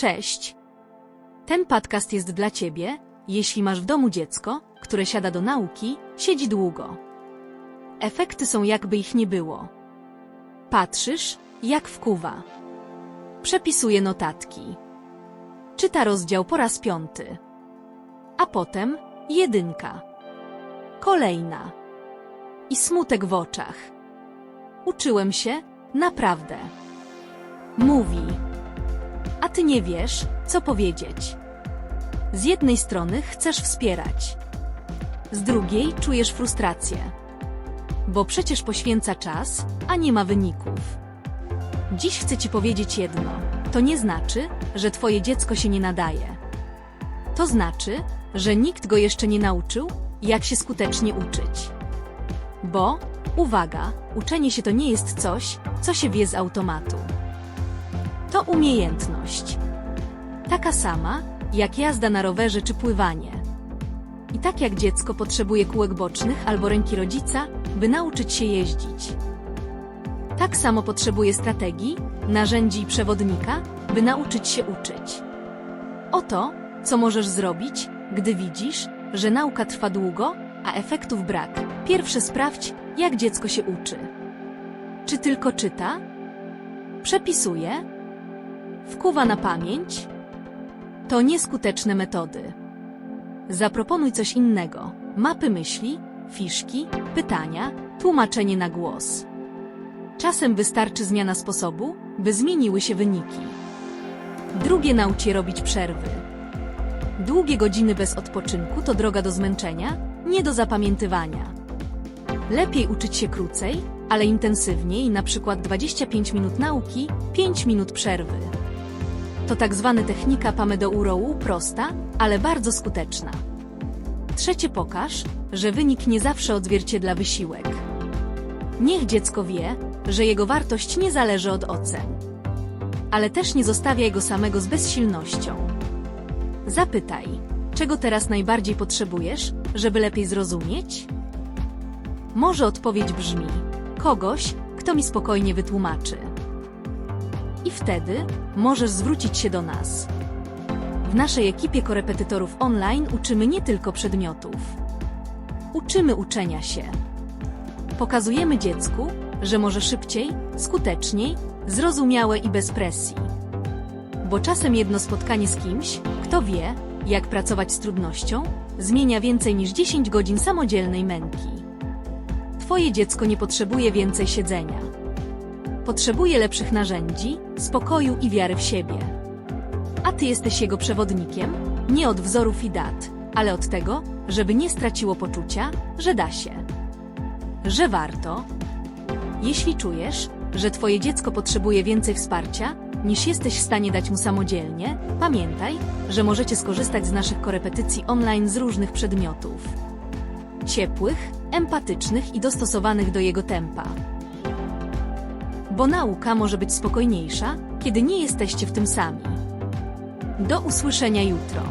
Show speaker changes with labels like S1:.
S1: Cześć. Ten podcast jest dla Ciebie, jeśli masz w domu dziecko, które siada do nauki, siedzi długo. Efekty są jakby ich nie było. Patrzysz, jak wkuwa. Przepisuje notatki. Czyta rozdział po raz piąty. A potem jedynka. Kolejna. I smutek w oczach. Uczyłem się, naprawdę. Mówi. A ty nie wiesz, co powiedzieć. Z jednej strony chcesz wspierać, z drugiej czujesz frustrację. Bo przecież poświęca czas, a nie ma wyników. Dziś chcę ci powiedzieć jedno. To nie znaczy, że twoje dziecko się nie nadaje. To znaczy, że nikt go jeszcze nie nauczył, jak się skutecznie uczyć. Bo, uwaga, uczenie się to nie jest coś, co się wie z automatu. To umiejętność. Taka sama, jak jazda na rowerze czy pływanie. I tak jak dziecko potrzebuje kółek bocznych albo ręki rodzica, by nauczyć się jeździć. Tak samo potrzebuje strategii, narzędzi i przewodnika, by nauczyć się uczyć. Oto, co możesz zrobić, gdy widzisz, że nauka trwa długo, a efektów brak. Pierwsze sprawdź, jak dziecko się uczy. Czy tylko czyta? Przepisuje? Wkuwa na pamięć? To nieskuteczne metody. Zaproponuj coś innego. Mapy myśli, fiszki, pytania, tłumaczenie na głos. Czasem wystarczy zmiana sposobu, by zmieniły się wyniki. Drugie naucz robić przerwy. Długie godziny bez odpoczynku to droga do zmęczenia, nie do zapamiętywania. Lepiej uczyć się krócej, ale intensywniej, na przykład 25 minut nauki, 5 minut przerwy. To tak zwana technika Pomodoro prosta, ale bardzo skuteczna. Trzecie pokaż, że wynik nie zawsze odzwierciedla wysiłek. Niech dziecko wie, że jego wartość nie zależy od ocen. Ale też nie zostawia jego samego z bezsilnością. Zapytaj, czego teraz najbardziej potrzebujesz, żeby lepiej zrozumieć? Może odpowiedź brzmi: kogoś, kto mi spokojnie wytłumaczy. I wtedy możesz zwrócić się do nas. W naszej ekipie korepetytorów online uczymy nie tylko przedmiotów. Uczymy uczenia się. Pokazujemy dziecku, że może szybciej, skuteczniej, zrozumiałe i bez presji. Bo czasem jedno spotkanie z kimś, kto wie, jak pracować z trudnością, zmienia więcej niż 10 godzin samodzielnej męki. Twoje dziecko nie potrzebuje więcej siedzenia. Potrzebuje lepszych narzędzi, spokoju i wiary w siebie. A ty jesteś jego przewodnikiem, nie od wzorów i dat, ale od tego, żeby nie straciło poczucia, że da się. Że warto. Jeśli czujesz, że twoje dziecko potrzebuje więcej wsparcia, niż jesteś w stanie dać mu samodzielnie, pamiętaj, że możecie skorzystać z naszych korepetycji online z różnych przedmiotów. Ciepłych, empatycznych i dostosowanych do jego tempa. Bo nauka może być spokojniejsza, kiedy nie jesteście w tym sami. Do usłyszenia jutro.